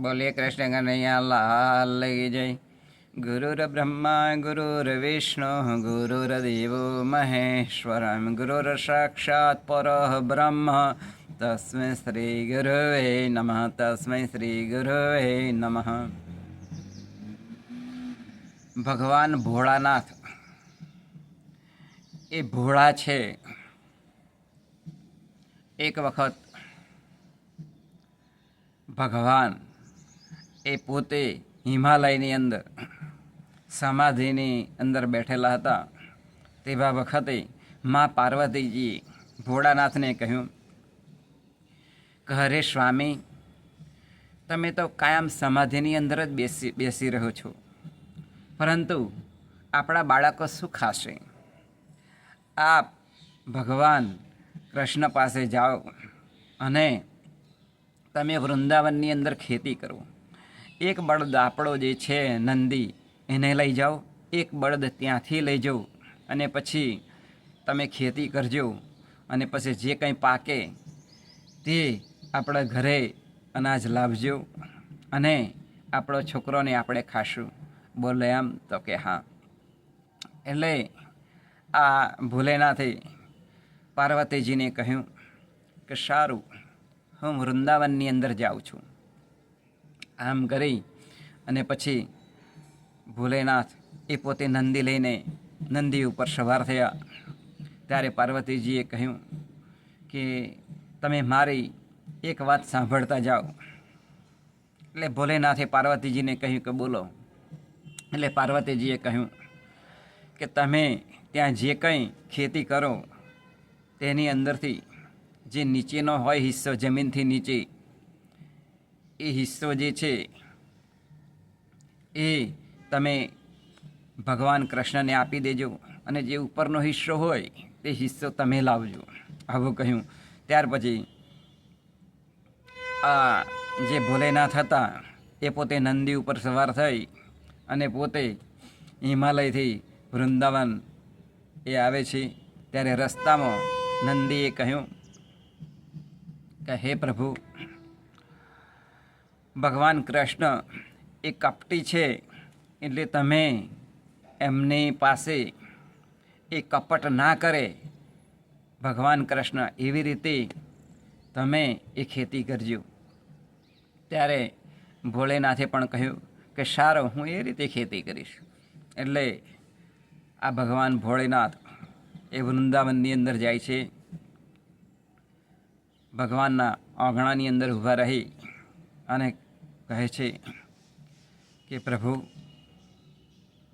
બોલીએ કૃષ્ણ કનૈયા લાલ લઈ જય. ગુરુર બ્રહ્મા, ગુરુર વિષ્ણુ ગુરુર્દેવો મહેશ્વર ગુરુર સાક્ષાત પર બ્રહ્મ. તસ્મૈ શ્રી ગુરુવે નમઃ, તસ્મૈ શ્રી ગુરુવે નમઃ. ભગવાન ભોળાનાથ, એ ભોળા છે. એક વખત ભગવાન એ પોતે હિમાલયની અંદર સમાધિની અંદર બેઠેલા હતા. તેવા વખતે મા પાર્વતીજી ભોળાનાથને કહ્યું, કે હરે સ્વામી, તમે તો કાયમ સમાધિની અંદર જ બેસી બેસી રહ્યો છો. પરંતુ આપણા બાળકો શું ખાશે? આપ ભગવાન કૃષ્ણ પાસે જાઓ અને તમે વૃંદાવનની અંદર ખેતી કરો. એક બળદ આપણો જે છે નંદી, એને લઈ જાઓ. એક બળદ ત્યાંથી લઈ જાઓ અને પછી તમે ખેતી કરજો અને પછી જે કંઈ પાકે તે આપણા ઘરે અનાજ લાવજો અને આપણો છોકરોને આપણે ખાશું. બોલે એમ તો કે હા. એટલે આ ભોલેનાથે પાર્વતીજીને કહ્યું કે સારું, હું વૃંદાવનની અંદર જાઉં છું. આમ કરી અને પછી ભોલેનાથ એ પોતે નંદી લઈને નંદી ઉપર સવાર થયા. ત્યારે પાર્વતીજીએ કહ્યું કે તમે મારી એક વાત સાંભળતા જાઓ. એટલે ભોલેનાથે પાર્વતીજીને કહ્યું કે બોલો. એટલે પાર્વતીજીએ કહ્યું કે તમે ત્યાં જે કંઈ ખેતી કરો તેની અંદરથી જે નીચેનો હોય હિસ્સો જમીનથી નીચે એ હિસ્સો જે છે, એ તમે ભગવાન કૃષ્ણને આપી દેજો અને જે ઉપરનો હિસ્સો હોય, તે હિસ્સો તમે લાવજો. આવું કહ્યું. ત્યાર પછી આ જે ભોલેનાથ હતા, એ પોતે નંદી ઉપર સવાર થઈ અને પોતે હિમાલયથી વૃંદાવન એ આવે છે. ત્યારે રસ્તામાં નંદીએ કહ્યું કે, હે પ્રભુ ભગવાન કૃષ્ણ એ કપટી છે એટલે તમે એમની પાસે એ કપટ ના કરે. ભગવાન કૃષ્ણ એવી રીતે તમે એ ખેતી કરજો. ત્યારે ભોળેનાથે પણ કહ્યું કે સારો, હું એ રીતે ખેતી કરીશ. એટલે આ ભગવાન ભોળેનાથ એ વૃંદાવનની અંદર જાય છે. ભગવાનના આંગણાની અંદર ઊભા રહી અને કહે છે કે, પ્રભુ,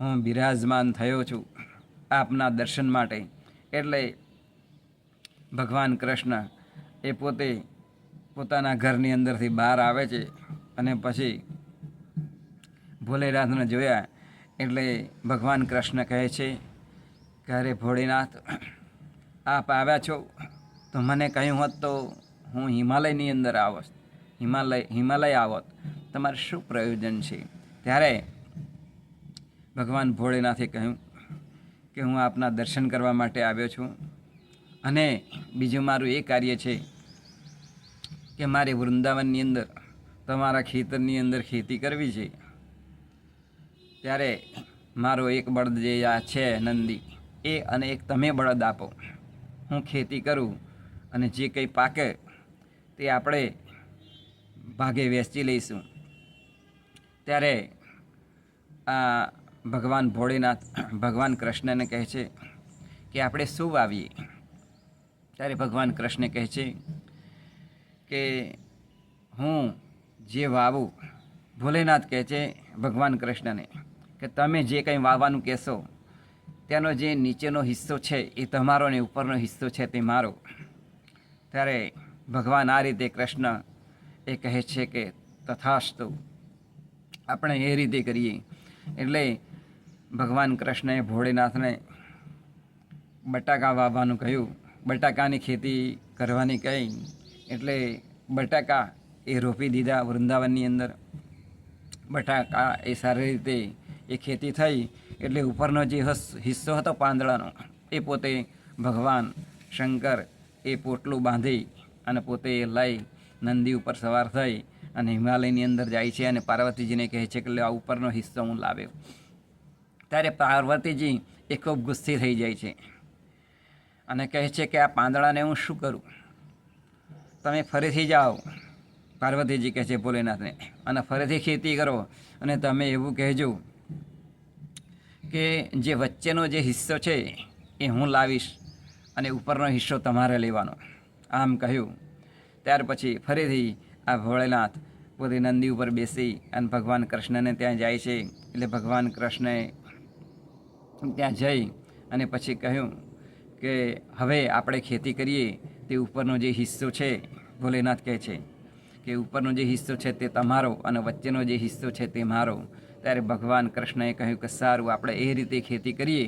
હું બિરાજમાન થયો છું આપના દર્શન માટે. એટલે ભગવાન કૃષ્ણ એ પોતે પોતાના ઘરની અંદરથી બહાર આવે છે અને પછી ભોલેનાથને જોયા એટલે ભગવાન કૃષ્ણ કહે છે કે અરે ભોળેનાથ, આપ આવ્યા છો? તો મને કહ્યું હોત તો હું હિમાલયની અંદર આવત. હિમાલય હિમાલય આવત. તમારે શું પ્રયોજન છે? ત્યારે ભગવાન ભોળેનાથે કહ્યું કે હું આપના દર્શન કરવા માટે આવ્યો છું. અને બીજું મારું એ કાર્ય છે કે મારે વૃંદાવનની અંદર, તમારા ખેતરની અંદર ખેતી કરવી છે. ત્યારે મારો એક બળદ જે આ છે નંદી, એ અને એક તમે બળદ આપો. હું ખેતી કરું અને જે કંઈ પાકે તે આપણે ભાગે વેચી લઈશું. ત્યારે આ ભગવાન ભોળેનાથ, ભગવાન કૃષ્ણને કહે છે કે આપણે શું વાવીએ? ત્યારે ભગવાન કૃષ્ણ કહે છે કે હું જે વાવું, ભોલેનાથ કહે છે ભગવાન કૃષ્ણને કે તમે જે કંઈ વાવવાનું કહેશો, તેનો જે નીચેનો હિસ્સો છે એ તમારો ને ઉપરનો હિસ્સો છે તે મારો. ત્યારે ભગવાન આ રીતે કૃષ્ણ એ કહે છે કે તથાસ્તુ, આપણે એ રીતે કરીએ. એટલે ભગવાન કૃષ્ણએ ભોળેનાથને બટાકા વાવવાનું કહ્યું. બટાકાની ખેતી કરવાની કહી. એટલે બટાકા એ રોપી દીધા વૃંદાવનની અંદર. બટાકા એ સારી રીતે એ ખેતી થઈ. એટલે ઉપરનો જે હિસ્સો હતો પાંદડાનો, એ પોતે ભગવાન શંકર એ પોટલું બાંધી અને પોતે એ લઈ નંદી ઉપર સવાર થઈ અને હિમાલયની અંદર જાય છે અને પાર્વતીજીને કહે છે કે આ ઉપરનો હિસ્સો હું લાવ્યો. ત્યારે પાર્વતીજી એ ખૂબ ગુસ્સે થઈ જાય છે અને કહે છે કે આ પાંદડાને હું શું કરું? તમે ફરીથી જાઓ. પાર્વતીજી કહે છે, ભોલેનાથને, અને ફરીથી ખેતી કરો અને તમે એવું કહેજો કે જે વચ્ચેનો જે હિસ્સો છે એ હું લાવીશ અને ઉપરનો હિસ્સો તમારે લેવાનો. આમ કહ્યું. ત્યાર પછી ફરીથી આ ભોળેનાથ પોતે નંદી ઉપર બેસી અને ભગવાન કૃષ્ણને ત્યાં જાય છે. એટલે ભગવાન કૃષ્ણએ ત્યાં જઈ અને પછી કહ્યું કે હવે આપણે ખેતી કરીએ તે ઉપરનો જે હિસ્સો છે, ભોલેનાથ કહે છે કે ઉપરનો જે હિસ્સો છે તે તમારો અને વચ્ચેનો જે હિસ્સો છે તે મારો. ત્યારે ભગવાન કૃષ્ણએ કહ્યું કે સારું, આપણે એ રીતે ખેતી કરીએ.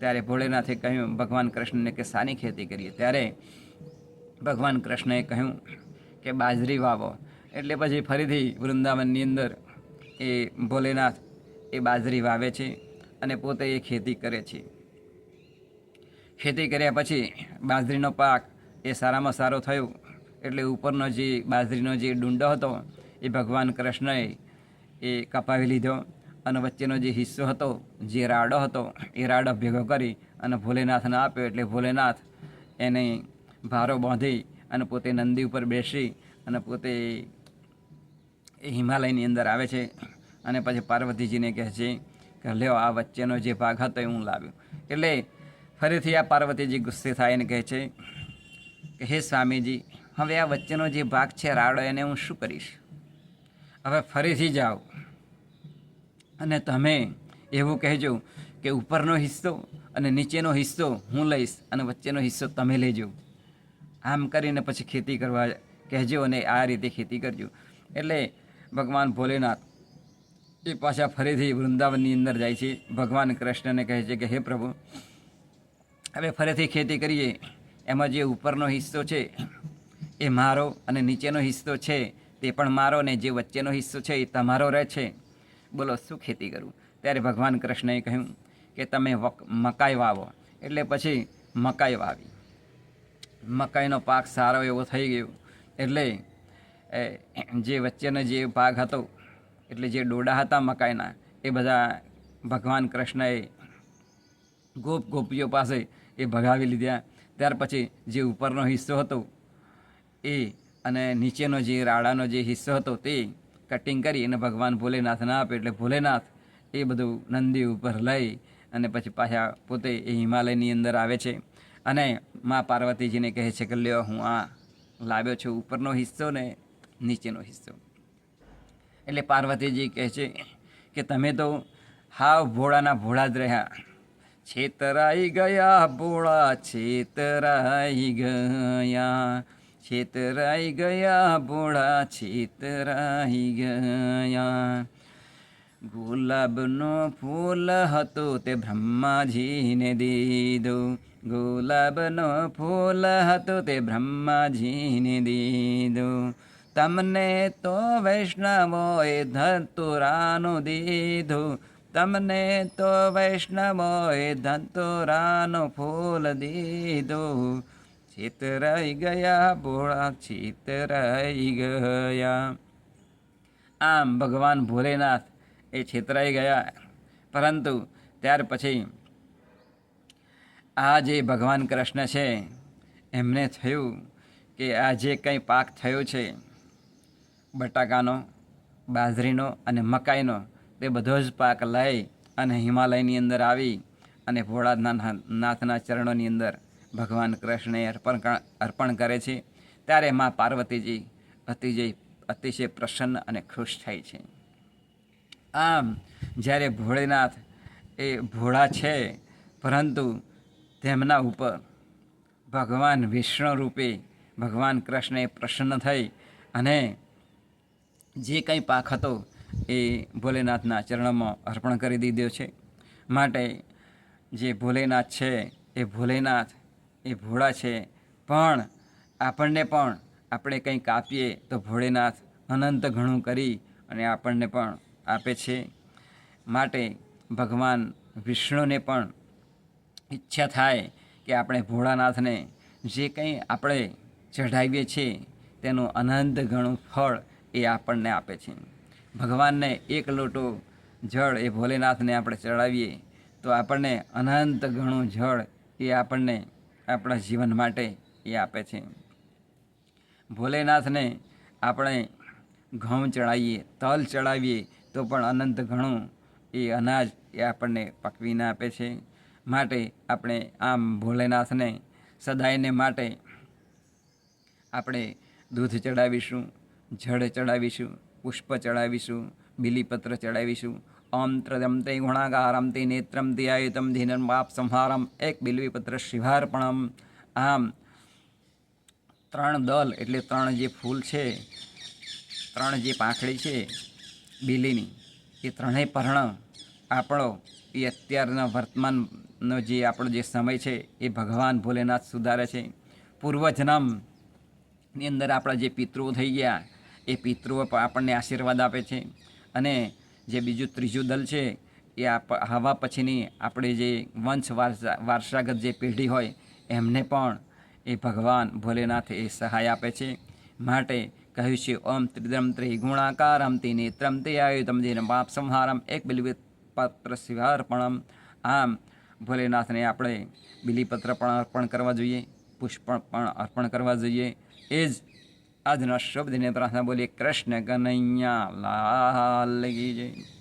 ત્યારે ભોળેનાથે કહ્યું, ભગવાન કૃષ્ણને કે સાની ખેતી કરીએ. ત્યારે ભગવાન કૃષ્ણએ કહ્યું કે બાજરી વાવો. એટલે પછી ફરીથી વૃંદાવનની અંદર એ ભોલેનાથ એ બાજરી વાવે છે અને પોતે એ ખેતી કરે છે. ખેતી કર્યા પછી બાજરીનો પાક એ સારામાં સારો થયો. એટલે ઉપરનો જે બાજરીનો જે ડુંડો હતો એ ભગવાન કૃષ્ણએ એ કપાવી લીધો અને વચ્ચેનો જે હિસ્સો હતો, જે રાડો હતો, એ રાડો ભેગો કરી અને ભોલેનાથને આપ્યો. એટલે ભોલેનાથ એને ભારો બાંધી અને પોતે નંદી ઉપર બેસી અને પોતે એ હિમાલયની અંદર આવે છે અને પછી પાર્વતીજીને કહે છે કે લ્યો આ વચ્ચેનો જે ભાગ હતો એ હું લાવ્યો. એટલે ફરીથી આ પાર્વતીજી ગુસ્સે થાય અને કહે છે કે હે સ્વામીજી, હવે આ વચ્ચેનો જે ભાગ છે રાડો, એને હું શું કરીશ? હવે ફરીથી જાઓ અને તમે એવું કહેજો કે ઉપરનો હિસ્સો અને નીચેનો હિસ્સો હું લઈશ અને વચ્ચેનો હિસ્સો તમે લેજો. આમ કરીને પછી ખેતી કરવા કહેજો અને આ રીતે ખેતી કરજો. એટલે ભગવાન ભોલેનાથ એ પાછા ફરીથી વૃંદાવનની અંદર જાય છે. ભગવાન કૃષ્ણને કહે છે કે, હે પ્રભુ, હવે ફરીથી ખેતી કરીએ. એમાં જે ઉપરનો હિસ્સો છે, એ મારો અને નીચેનો હિસ્સો છે, તે પણ મારો ને જે વચ્ચેનો હિસ્સો છે, એ તમારો રહે છે. બોલો, શું ખેતી કરું? ત્યારે ભગવાન કૃષ્ણએ કહ્યું કે, તમે મકાઈ વાવો એટલે પછી મકાઈ વાવી મકાઈનો પાક સારો એવો થઈ ગયો. એટલે જે વચ્ચેનો જે પાક હતો, એટલે જે ડોડા હતા મકાઈના, એ બધા ભગવાન કૃષ્ણએ ગોપ ગોપીઓ પાસે એ ભગાવી લીધા. ત્યાર પછી જે ઉપરનો હિસ્સો હતો, એ અને નીચેનો જે રાડાનો જે હિસ્સો હતો, તે કટિંગ કરી અને ભગવાન ભોલેનાથને આપે. એટલે ભોલેનાથ એ બધું નંદી ઉપર લઈ અને પછી પાછા પોતે એ હિમાલયની અંદર આવે છે. અને મા પાર્વતીજીને કહે છે કે લ્યો, હું આ લાવ્યો છું ઉપરનો હિસ્સો ને નીચેનો હિસ્સો. એટલે પાર્વતીજી કહે છે કે તમે તો હાવ ભોળાના ભોળા જ રહ્યા. છેતરાઈ ગયા ભોળા, છેતરાઈ ગયા. છેતરાઈ ગયા ભોળા, છેતરાઈ ગયા. ગુલાબનો ફૂલ હતું તે બ્રહ્માજીને દીધું. ગુલાબનો ફૂલ હતું તે બ્રહ્માજીને દીધું. તમને તો વૈષ્ણવોએ ધતુરાનું દીધું. તમને તો વૈષ્ણવોએ ધતુરાનું ફૂલ દીધું. ચિતરાઈ ગયા ભોળા છેતરાઈ ગયા. આમ ભગવાન ભોલેનાથ એ છેતરાઈ ગયા. પરંતુ ત્યાર પછી આ જે ભગવાન કૃષ્ણ છે, એમને થયું કે આ જે કંઈ પાક થયો છે, બટાકાનો, બાજરીનો અને મકાઈનો, તે બધો જ પાક લઈ અને હિમાલયની અંદર આવી અને ભોળાનાથ નાથના ચરણોની અંદર ભગવાન કૃષ્ણએ અર્પણ અર્પણ કરે છે. ત્યારે મા પાર્વતીજી અતિજય, અતિશય પ્રસન્ન અને ખુશ થાય છે. આમ જ્યારે ભોળેનાથ એ ભોળા છે, પરંતુ તેમના ઉપર ભગવાન વિષ્ણુ રૂપે ભગવાન કૃષ્ણએ પ્રસન્ન થઈ અને જે કંઈ પાક હતો એ ભોલેનાથના ચરણોમાં અર્પણ કરી દીધો છે. માટે જે ભોલેનાથ છે એ ભોલેનાથ, એ ભોળા છે, પણ આપણને પણ આપણે કંઈક આપીએ તો ભોળેનાથ અનંત ઘણું કરી અને આપણને પણ આપે છે. માટે ભગવાન વિષ્ણુને પણ ઈચ્છા થાય કે આપણે ભોળાનાથને જે કંઈ આપણે ચઢાવીએ છીએ, તેનું અનંત ઘણું ફળ એ આપણને આપે છે. ભગવાનને એક લોટો જળ એ ભોલેનાથને આપણે ચડાવીએ તો આપણને અનંત ઘણું જળ એ આપણને આપણા જીવન માટે એ આપે છે. ભોલેનાથને આપણે ઘઉં ચડાવીએ તલ ચડાવીએ તો પણ અનંત ઘણું એ અનાજ એ આપણને પકવીને આપે છે. માટે આપણે આમ ભોલેનાથને સદાયને માટે આપણે દૂધ ચડાવીશું, જળ ચડાવીશું, પુષ્પ ચડાવીશું, બિલીપત્ર ચડાવીશું. ઓમ ત્રદમતે ગુણાકારમ તે નેત્રમ તે આયુતમ ધીનમ પાપ સંહારમ એક બિલ્વીપત્ર શિવાર્પણમ. આમ ત્રણ દલ એટલે ત્રણ જે ફૂલ છે, ત્રણ જે પાંખડી છે બીલીની. એ ત્રણેય પર્ણ આપણો, એ અત્યારના વર્તમાનનો જે આપણો જે સમય છે, એ ભગવાન ભોલેનાથ સુધારે છે. પૂર્વજન્મની અંદર આપણા જે પિતૃઓ થઈ ગયા, એ પિતૃઓ પણ આપણને આશીર્વાદ આપે છે. અને જે બીજું ત્રીજું દલ છે, એ આપ, હવા પછીની આપણે જે વંશ વારસા, વારસાગત જે પેઢી હોય, એમને પણ એ ભગવાન ભોલેનાથ એ સહાય આપે છે. માટે કહ્યું છે ઓમ ત્રિદમ ત્રિગુણાકારમ તે નેત્રમ તે આયુતમ જેને પાપ સંહારમ એક બિલવિત પત્ર શિવાર્પણમ આમ ભોલેનાથને આપણે બિલીપત્ર પણ અર્પણ કરવા જોઈએ પુષ્પ પણ અર્પણ કરવા જોઈએ એ જ આજના શુભ દિને પ્રાર્થના બોલીએ કૃષ્ણ કનૈયા લાલ કી જય